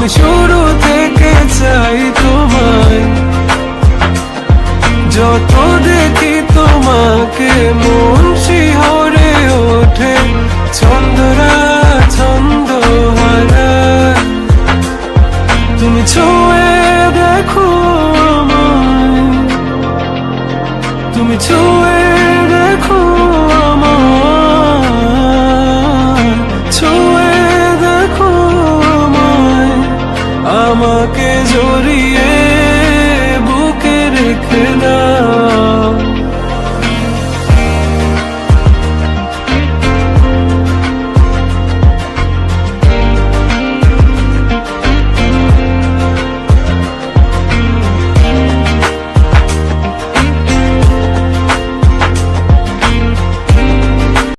আমি শুরু থেকে চাই তোমায়। যত দেখি তোমাকে, মন শিহরে ওঠে। ছন্দরা ছন্দ তুমি ছোঁয়ে দেখো তুমি ছোঁয়ে দেখো আমাকে জড়িয়ে বুকে রেখে না